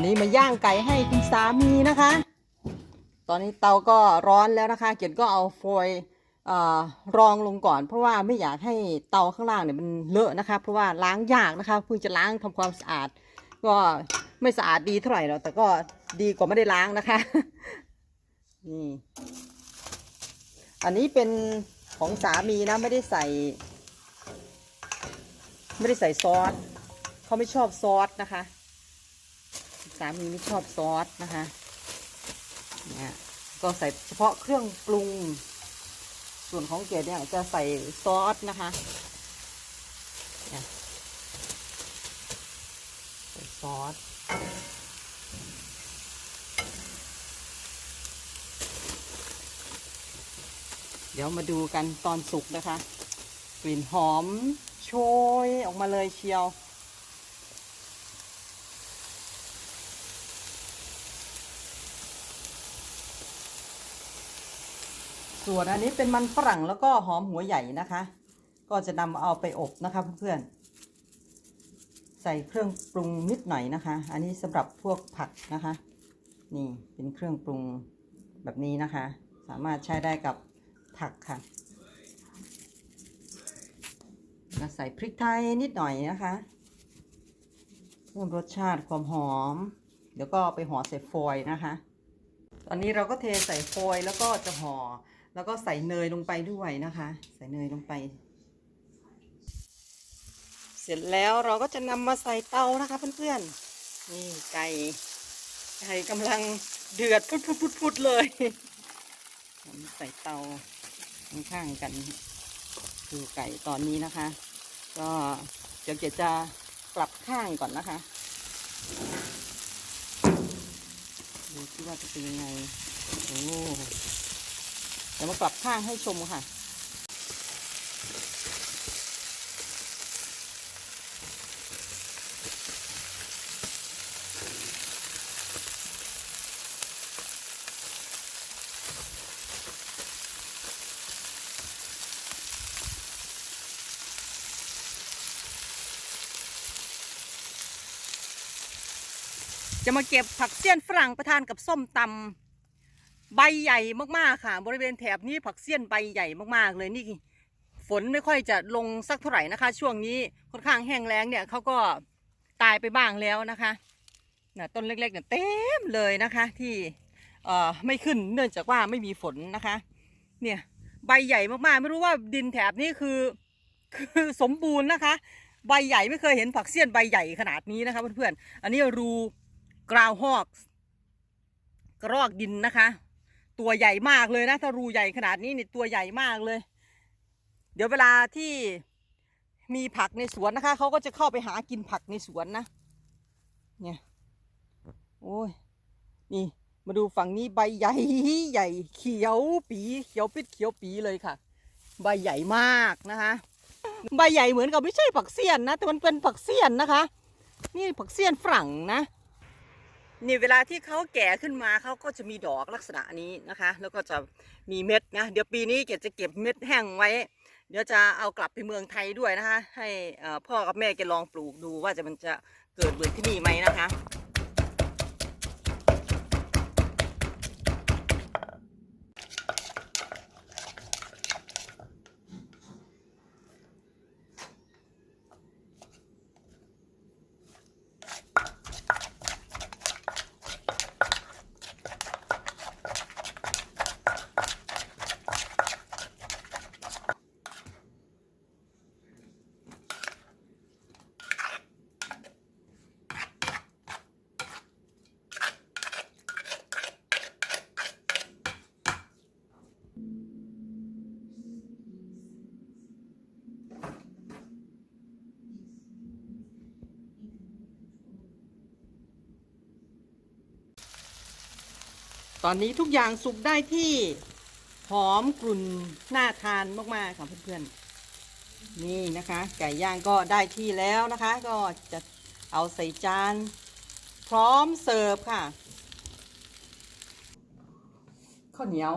วันนี้มาย่างไก่ให้คุณสามีนะคะ ตอนนี้เตาก็ร้อนแล้วนะคะ เกียรติก็เอาโฟยล์เอ่อรองลงก่อน เพราะว่าไม่อยากให้เตาข้างล่างเนี่ยมันเลอะนะคะ เพราะว่าล้างยากนะคะเพิ่งจะล้างทำความสะอาด ก็ไม่สะอาดดีเท่าไหร่หรอกแต่ก็ดีกว่าไม่ได้ล้างนะคะนี่อันนี้เป็นของสามีนะไม่ได้ใส่ ไม่ได้ใส่ซอสเขาไม่ชอบซอสนะคะ สามีไม่ชอบซอสนะคะเนี่ยก็ใส่เฉพาะเครื่องปรุง ส่วนของเกดเนี่ยจะใส่ซอสนะคะเนี่ยใส่ซอสเดี๋ยวมาดูกันตอนสุกนะคะ กลิ่นหอมโชยออกมาเลยเชียว ส่วนอันนี้เป็นมันฝรั่งแล้วก็หอมหัวใหญ่นะคะ ก็จะนำเอาไปอบนะคะเพื่อนๆใส่เครื่องปรุงนิดหน่อยนะคะ อันนี้สำหรับพวกผักนะคะ นี่เป็นเครื่องปรุงแบบนี้นะคะ สามารถใช้ได้กับผักค่ะแล้วใส่พริกไทยนิดหน่อยนะคะเพิ่มรสชาติความหอม เดี๋ยวก็ไปห่อใส่ฟอยล์นะคะ ตอนนี้เราก็เทใส่โฟยล์แล้วก็จะห่อ แล้วก็ใส่เนยลงไปด้วยนะคะ ใส่เนยลงไป เสร็จแล้วเราก็จะนำมาใส่เตานะคะ เพื่อนๆ นี่ไก่ไก่กำลังเดือดพุดๆๆเลยใส่เตาข้างๆกันดูไก่ตอนนี้นะคะ ก็เดี๋ยวเกียจะกลับข้างก่อนนะคะดูที่ว่าจะเป็นยังไงโอ้ เดี๋ยวมากลับข้างให้ชมค่ะ จะมาเก็บผักเสี้ยนฝรั่งประทานกับส้มตำ ใบใหญ่มากๆค่ะ บริเวณแถบนี้ผักเสี้ยนใบใหญ่มากๆเลยนี่ ฝนไม่ค่อยจะลงสักเท่าไหร่นะคะ ช่วงนี้ค่อนข้างแห้งแล้งเนี่ยเขาก็ตายไปบ้างแล้วนะคะน่ะต้นเล็กๆเนี่ยเต็มเลยนะคะที่เอ่อไม่ขึ้นเนื่องจากว่าไม่มีฝนนะคะ เนี่ยใบใหญ่มากๆ ไม่รู้ว่าดินแถบนี้คือคือสมบูรณ์นะคะ ใบใหญ่ไม่เคยเห็นผักเสี้ยนใบใหญ่ขนาดนี้นะคะเพื่อนๆอันนี้รูกราวฮอกกระรอกดินนะคะ ตัวใหญ่มากเลยนะถ้ารูใหญ่ขนาดนี้นี่ตัวใหญ่มากเลย เดี๋ยวเวลาที่มีผักในสวนนะคะเขาก็จะเข้าไปหากินผักในสวนนะ เนี่ยโอ้ยนี่มาดูฝั่งนี้ใบใหญ่ใหญ่เขียวปีเขียวปิดเขียวปีเลยค่ะ ใบใหญ่มากนะคะใบใหญ่เหมือนกับไม่ใช่ผักเสี้ยนนะ แต่มันเป็นผักเสี้ยนนะคะ นี่ผักเสี้ยนฝรั่งนะ นี่เวลาที่เขาแก่ขึ้นมาเขาก็จะมีดอกลักษณะนี้นะคะ แล้วก็จะมีเม็ดนะเดี๋ยวปีนี้เกดจะเก็บเม็ดแห้งไว้ เดี๋ยวจะเอากลับไปเมืองไทยด้วยนะคะ ให้พ่อกับแม่แกลองปลูกดูว่าจะมันจะเกิดเหมือนที่นี่ไหมนะคะ อนนี้ทุกอย่างสุกได้ที่หอมกลุ่นน่าทานมากๆค่ะเพื่อนๆ นี่นะคะ ไก่ย่างก็ได้ที่แล้วนะคะ ก็จะเอาใส่จาน พร้อมเสิร์ฟค่ะข้าวเหนียว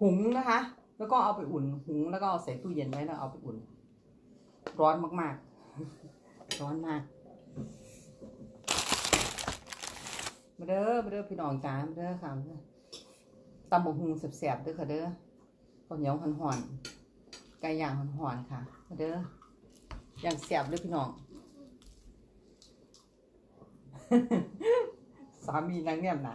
หุงนะคะ แล้วก็เอาไปอุ่นหุงแล้วก็เอาใส่ตู้เย็นไว้แล้วเอาไปอุ่น ร้อนมากๆ ร้อนมากมาเด้อมาเด้อพี่น้องจ้ามาเด้อค่ะมาเด้อ ตำบกหุงแสบๆด้อค่ะเด้อข้าวเหนียวห่อนๆไก่ย่างห่อนๆค่ะเด้ออย่างแสบเด้อพี่น้อง สามีนางเนี่ยมหนา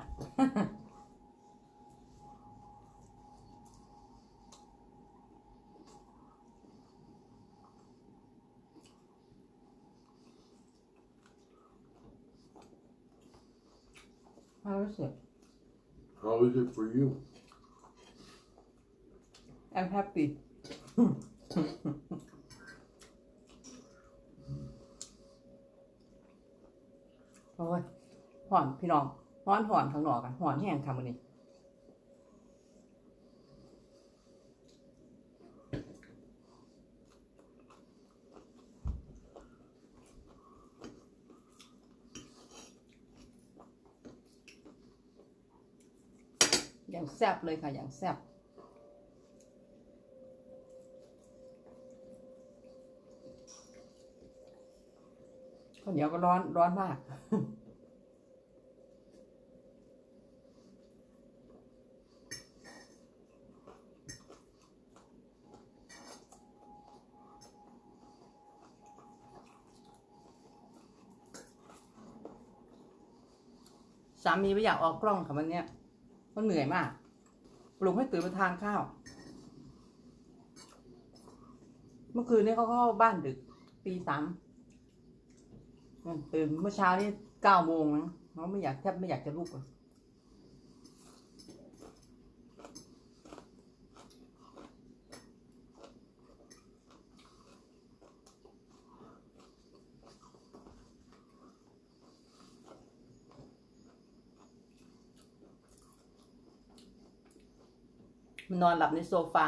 How is it? How is it for you? I'm happy. โอ้ยหอนพี่น้องหอนหอนข้างนอกอะหอนแห้งค่ะมื้อนี้ย่างแซ่บเลยค่ะ อย่างแซ่บ ข้าวเหนียวก็ร้อนร้อนมาก สามีไม่อยากออกกล้องค่ะวันเนี้ยเพราะเหนื่อยมาก ปลุกให้ตื่นมาทานข้าว เมื่อคืนนี้เขาเข้าบ้านดึกตีสาม ตื่นเมื่อเช้านี่เก้าโมงนะเขาไม่อยากแทบไม่อยากจะลุกเลยมันนอนหลับในโซฟา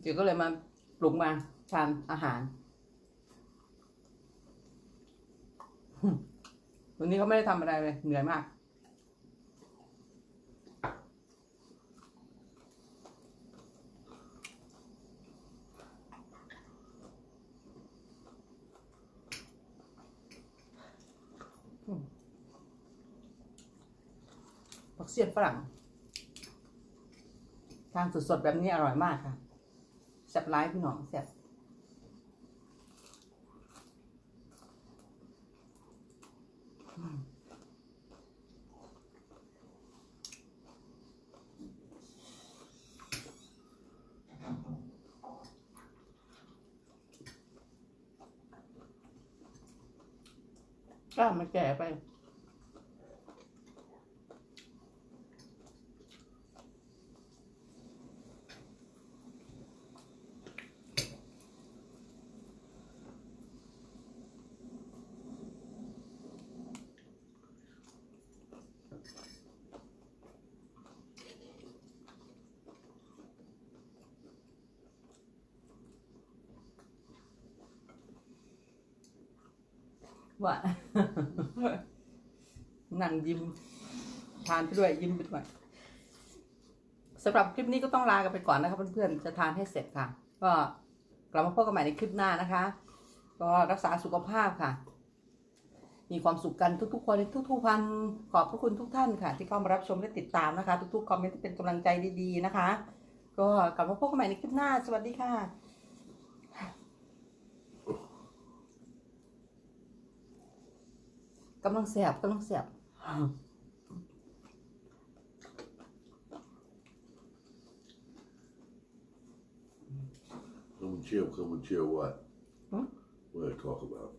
เดี๋ยวก็เลยมาปลุกมาทานอาหาร วันนี้เขาไม่ได้ทำอะไรเลย เหนื่อยมาก ผักเสียดฝรั่ง ทานสดๆ แบบนี้อร่อยมากค่ะแซ่บร้ายพี่น้องแซ่บ ก็มันแก่ไป ว่านั่งยิ้มทานไปด้วยยิ้มไปด้วยสำหรับคลิปนี้ก็ต้องลากันไปก่อนนะครับเพื่อนๆจะทานให้เสร็จค่ะ ก็กลับมาพบกันใหม่ในคลิปหน้านะคะ ก็รักษาสุขภาพค่ะ มีความสุขกันทุกๆคนทุกๆวันขอบพระคุณทุกท่านค่ะ ที่เข้ามารับชมและติดตามนะคะ ทุกๆคอมเมนต์ที่เป็นกำลังใจดีๆนะคะ ก็กลับมาพบกันใหม่ในคลิปหน้า สวัสดีค่ะ กำลังแสบกำลังแสบ Come and chill, come and chill what? Huh? What I talk about?